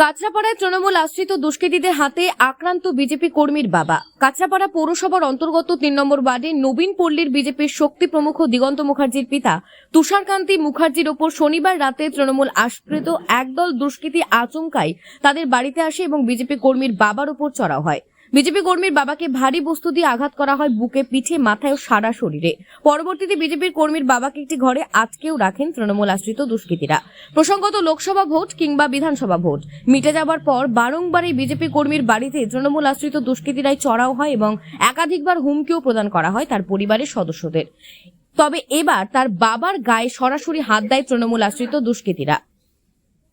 কাঁচরাপাড়ায় তৃণমূল আশ্রিত দুষ্কৃতীদের হাতে আক্রান্ত বিজেপি কর্মীর বাবা। কাঁচরাপাড়া পৌরসভার অন্তর্গত তিন নম্বর ওয়ার্ডে নবীন পল্লীর বিজেপির শক্তি প্রমুখ দিগন্ত মুখার্জির পিতা তুষারকান্তি মুখার্জির ওপর শনিবার রাতে তৃণমূল আশ্রিত একদল দুষ্কৃতী আচমকাই তাদের বাড়িতে আসে এবং বিজেপি কর্মীর বাবার ওপর চড়াও হয়। বিজেপি কর্মীর বাবাকে ভারী বস্তু দিয়ে আঘাত করা হয় বুকে পিঠে, মাথায় ও সারা শরীরে। পরবর্তীতে বিজেপির কর্মীর বাবাকে একটি ঘরে আটকেও রাখেন তৃণমূল আশ্রিত দুষ্কৃতীরা। প্রসঙ্গত লোকসভা ভোট কিংবা বিধানসভা ভোট। মিটে যাবার পর বারংবার এই বিজেপি কর্মীর বাড়িতে তৃণমূল আশ্রিত দুষ্কৃতীরাই চড়াও হয় এবং একাধিকবার হুমকিও প্রদান করা হয় তার পরিবারের সদস্যদের। তবে এবার তার বাবার গায়ে সরাসরি হাত দেয় তৃণমূল আশ্রিত দুষ্কৃতীরা।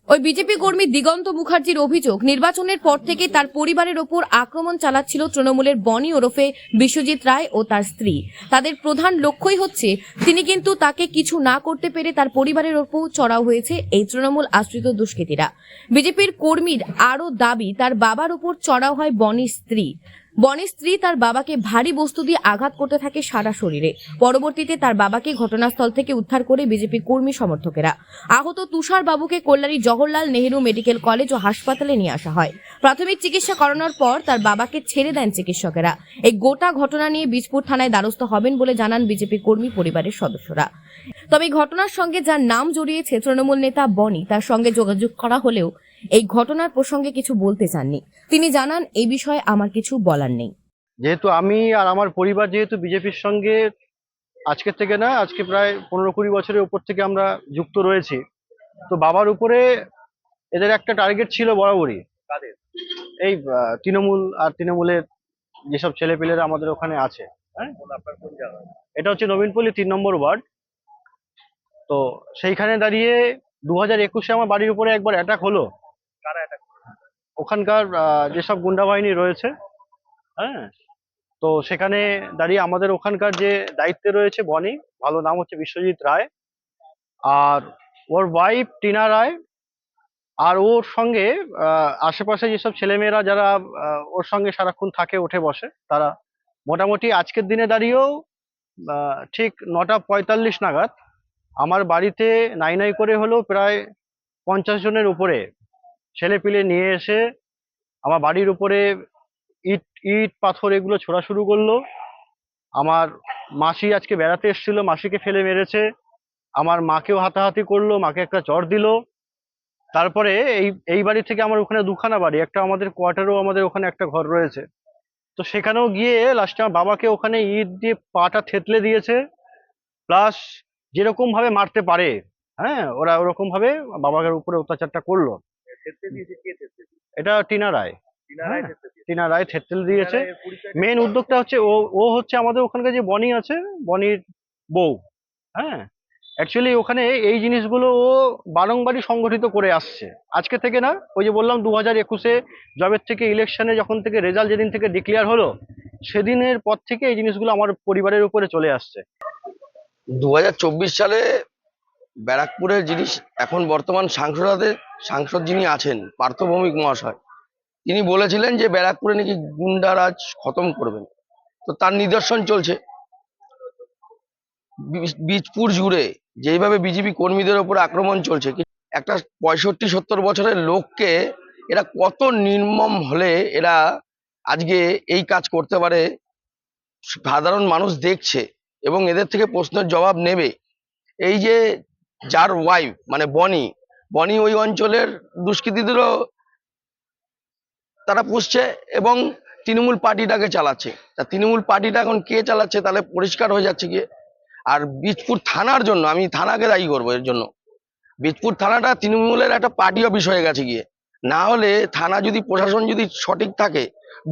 ওই বিজেপি কর্মী দিগন্ত মুখার্জির অভিযোগ, নির্বাচনের পর থেকে তার পরিবারের ওপর আক্রমণ চালাচ্ছিল তৃণমূলের বনি ওরফে বিশ্বজিৎ রায় ও তার স্ত্রী। তাদের প্রধান লক্ষ্যই হচ্ছে, তিনি কিন্তু তাকে কিছু না করতে পেরে তার পরিবারের ওপর চড়াও হয়েছে এই তৃণমূল আশ্রিত দুষ্কৃতীরা। বিজেপির কর্মীর আরও দাবি, তার বাবার ওপর চড়াও হয় বনির স্ত্রী। বনের স্ত্রী তার বাবাকে ভারী বস্তু দিয়ে আঘাত করতে থাকে সারা শরীরে। পরবর্তীতে তার বাবাকে ঘটনাস্থল থেকে উদ্ধার করে বিজেপি কর্মী সমর্থকেরা। আহত তুষার বাবুকে কল্যাণী জওহরলাল নেহেরু মেডিকেল কলেজ ও হাসপাতালে নিয়ে আসা হয়। প্রাথমিক চিকিৎসা করানোর পর তার বাবাকে ছেড়ে দেন চিকিৎসকেরা। এই গোটা ঘটনা নিয়ে বীজপুর থানায় দ্বারস্থ হবেন বলে জানান বিজেপি কর্মী পরিবারের সদস্যরা। তবে ঘটনার সঙ্গে যার নাম জড়িয়েছে তৃণমূল নেতা বনি, তার সঙ্গে যোগাযোগ করা হলেও এই ঘটনার প্রসঙ্গে কিছু বলতে চাননি। তিনি জানান এই বিষয়ে আমার কিছু বলার নেই। যেহেতু আমি আর আমার পরিবার যেহেতু বিজেপির সঙ্গে আজকের থেকে না আজকে প্রায় পনেরো কুড়ি বছরের উপর থেকে আমরা যুক্ত রয়েছি তো বাবার উপরে এদের একটা টার্গেট ছিল বরাবরই। এই তৃণমূল আর তৃণমূলের যেসব ছেলেপেলেরা আমাদের ওখানে আছে হ্যাঁ? এটা হচ্ছে নবীনপল্লী তিন নম্বর ওয়ার্ড। তো সেইখানে দাঁড়িয়ে দু হাজার একুশে আমার বাড়ির উপরে একবার অ্যাটাক হলো। ওখানকার যেসব গুন্ডা বাহিনী রয়েছে হ্যাঁ তো সেখানে দাঁড়িয়ে আমাদের ওখানকার যে দায়িত্বে রয়েছে বনি, ভালো নাম হচ্ছে বিশ্বজিৎ রায়, আর ওর ওয়াইফ টিনা রায়, আর ওর সঙ্গে আশেপাশে যেসব ছেলেমেয়েরা যারা ওর সঙ্গে সারাক্ষণ থাকে, উঠে বসে, তারা মোটামুটি আজকের দিনে দাঁড়িয়েও ঠিক নটা পঁয়তাল্লিশ নাগাদ, আমার বাড়িতে নাই নাই করে হলেও প্রায় পঞ্চাশ জনের উপরে ছেলেপিলে নিয়ে এসে আমার বাড়ির উপরে ইট ইট, পাথর এগুলো ছোড়া শুরু করল। আমার মাসি আজকে বেড়াতে এসেছিল, মাসিকে ফেলে মেরেছে। আমার মাকেও হাতাহাতি করল, মাকে একটা চড় দিল। তারপরে এই এই বাড়ি থেকে আমার ওখানে দুখানা বাড়ি, একটা আমাদের কোয়ার্টারও আমাদের ওখানে একটা ঘর রয়েছে। তো সেখানেও গিয়ে লাস্টে আমার বাবাকে ওখানে ইট দিয়ে পাটা থেতলে দিয়েছে। প্লাস যেরকম ভাবে মারতে পারে হ্যাঁ ওরা ওরকম ভাবে বাবার উপরে অত্যাচারটা করল। এটা টিনা রায়। হ্যাঁ, টিনা রায় থেতলে দিয়েছে। মেন উদ্যোগটা হচ্ছে ও ও হচ্ছে আমাদের ওখানকার যে বনি আছে বনির বউ। হ্যাঁ। অ্যাকচুয়ালি ওখানে এই জিনিসগুলো ও বারংবারই সংগঠিত করে আসছে। আজকে থেকে না ওই যে বললাম দু হাজার একুশে জবের থেকে ইলেকশনে যখন থেকে রেজাল্ট যেদিন থেকে ডিক্লেয়ার হলো সেদিনের পর থেকে এই জিনিসগুলো আমার পরিবারের উপরে চলে আসছে। দু হাজার চব্বিশ সালে ব্যারাকপুরের যিনি এখন বর্তমান সাংসদের সাংসদ যিনি আছেন পার্থ ভৌমিক মহাশয়, তিনি বলেছিলেন যে ব্যারাকপুরে নাকি গুন্ডারাজ খতম করবেন। তো তার নিদর্শন চলছে। বীজ- বীজপুর জুড়ে যেইভাবে বিজেপি কর্মীদের ওপর আক্রমণ চলছে একটা পঁয়ষট্টি সত্তর বছরের লোককে এরা কত নির্মম হলে এরা আজকে এই কাজ করতে পারে, সাধারণ মানুষ দেখছে এবং এদের থেকে প্রশ্নের জবাব নেবে। এই যে যার ওয়াইফ মানে বনি। বনি ওই অঞ্চলের দুষ্কৃতীদেরও তারা পুষছে এবং তৃণমূল পার্টিটাকে চালাচ্ছে। তা তৃণমূল পার্টিটা এখন কে চালাচ্ছে? তাহলে পরিষ্কার হয়ে যাচ্ছে গিয়ে। আর বীজপুর থানার জন্য, আমি থানাকে দায়ী করব এর জন্য। বীজপুর থানাটা তৃণমূলের একটা পার্টি অফিস হয়ে গেছে গিয়ে। না হলে থানা যদি, প্রশাসন যদি সঠিক থাকে,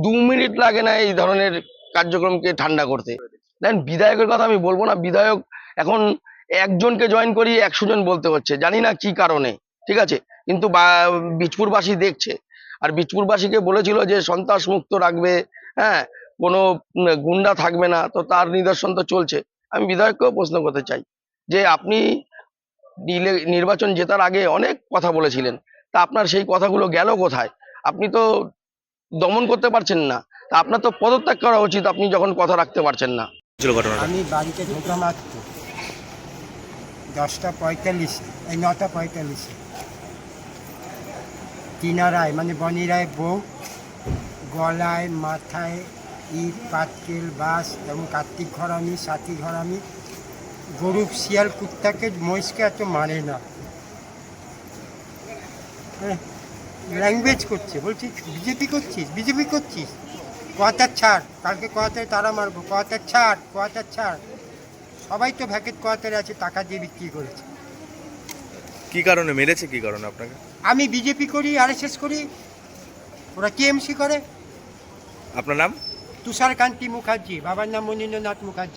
দু মিনিট লাগে না এই ধরনের কার্যক্রমকে ঠান্ডা করতে। দেন বিধায়কের কথা আমি বলব না। বিধায়ক এখন একজনকে জয়েন করি একশো জন বলতে হচ্ছে। জানি না কি কারণে ঠিক আছে? কিন্তু বীজপুরবাসী দেখছে। আর বীজপুরবাসীকে বলেছিল যে সন্ত্রাস মুক্ত রাখবে হ্যাঁ? কোনো গুন্ডা থাকবে না। তো তার নিদর্শন তো চলছে। আমি বিধায়ককেও প্রশ্ন করতে চাই যে আপনি নির্বাচন জেতার আগে অনেক কথা বলেছিলেন। তা আপনার সেই কথাগুলো গেল কোথায়? আপনি তো দমন করতে পারছেন না। তা আপনার তো পদত্যাগ করা উচিত আপনি যখন কথা রাখতে পারছেন না। আমি বাড়িতে ঢুকলাম মাত্র। দশটা পঁয়তাল্লিশে, এই নটা পঁয়তাল্লিশে। টিনা রায় মানে বনি রায় বউ, গলায়, মাথায় ইট, পাটকেল বাস এবং কার্তিক ঘরামি, সাথী ঘরামি। গরু শিয়াল কুত্তাকে মহিষকে এত মারে না। ল্যাঙ্গুয়েজ করছে, বলছি বিজেপি করছিস বিজেপি করছিস? কোয়াতার ছাড়, কালকে কোয়াতায় তারা মারবো কোয়াতার ছাড় কোয়াতার ছাড়। সবাই তো ভ্যাকেট করাতে আছে টাকা দিয়ে বিক্রি করেছে। কি কারণে মেরেছে কি কারণে আপনাকে? আমি বিজেপি করি আরএসএস করি ওরা কেএমসি করে। আপনার নাম? তুষারকান্তি মুখার্জি বাবার নাম মনীন্দ্রনাথ মুখার্জি।